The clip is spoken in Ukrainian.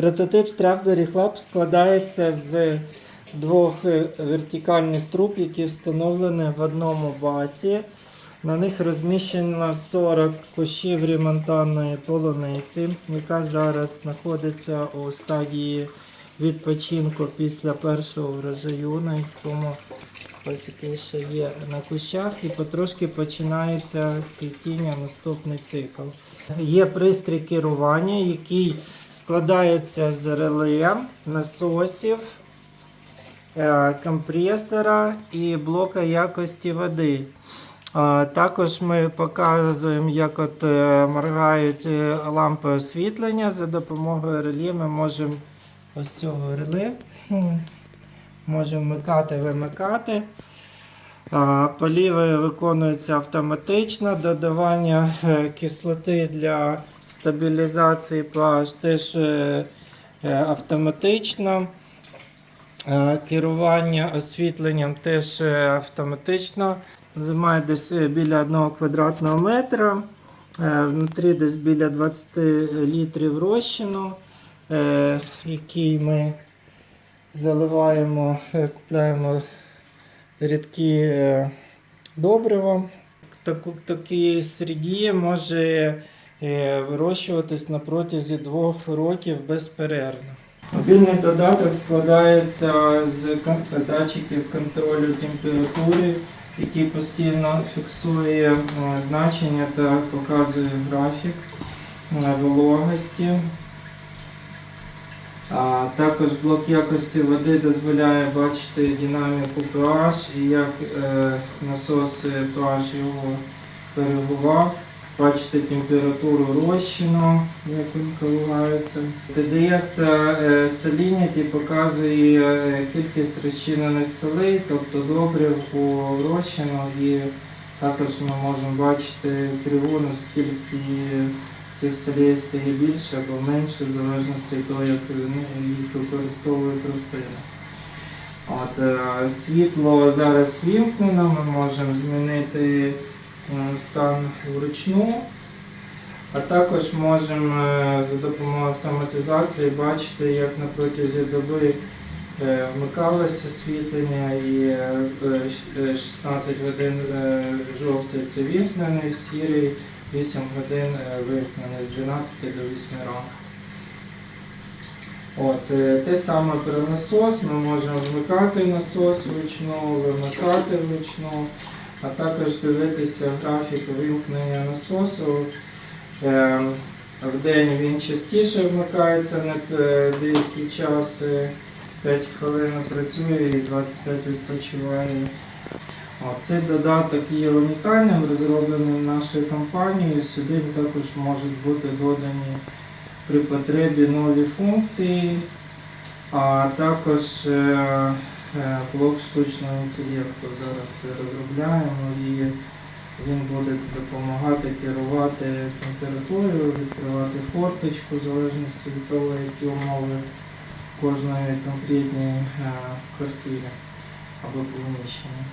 Прототип Strawberry Club складається з двох е, вертикальних труб, які встановлені в одному баці. На них розміщено 40 кущів ремонтанної полуниці, яка зараз знаходиться у стадії відпочинку після першого врожаю, на якому ось який ще є на кущах, і потрошки починається цвітіння наступний цикл. Є пристрій керування, який складається з реле, насосів, е, компресора і блока якості води. Також ми показуємо, як от е, моргають е, лампи освітлення. За допомогою реле ми можемо ось цього реле можемо вмикати, вимикати. Поліви виконуються автоматично. Додавання е, кислоти для стабілізації pH теж е, е, автоматично. Керування освітленням теж автоматично. Займає десь біля 1 квадратного метра. Внутрі десь біля 20 літрів розчину, який ми заливаємо, е, купляємо рідкі е, добрива. В такій середі може е, вирощуватись на протязі двох років безперервно. Мобільний додаток складається з датчиків контролю температури, який постійно фіксує значення та показує графік вологості. Також блок якості води дозволяє бачити динаміку pH і як е, насос pH його коригував, бачити температуру розчину, як він коливається. ТДС та е, показує е, кількість розчинених солей, тобто добрив у розчину і також ми можемо бачити криву, наскільки цих солей стає більше або менше, в залежності від того, як їх використовують рослини. От, е, світло зараз вімкнено, ми можемо змінити е, стан вручну, а також можемо е, за допомогою автоматизації бачити, як на протязі доби вмикалося освітлення і е, е, щ- е, 16 годин жовтий це вімкнений, сірий 8 годин е, вимкнений з 12 до 8 ранку. От, е, те саме про насос, ми можемо вмикати насос вручну, вимикати вручну, а також дивитися графік вимкнення насосу. Е, В день він частіше вмикається на е, деякий час, е, 5 хвилин працює і 25 відпочиває. Цей додаток є унікальним, розроблений нашою компанією. Сюди також можуть бути додані при потребі нові функції, а також е, е, блок штучного інтелекту зараз розробляємо і він буде допомагати керувати температурою, відкривати форточку в залежності від того, які умови кожної конкретної е, квартири або приміщення.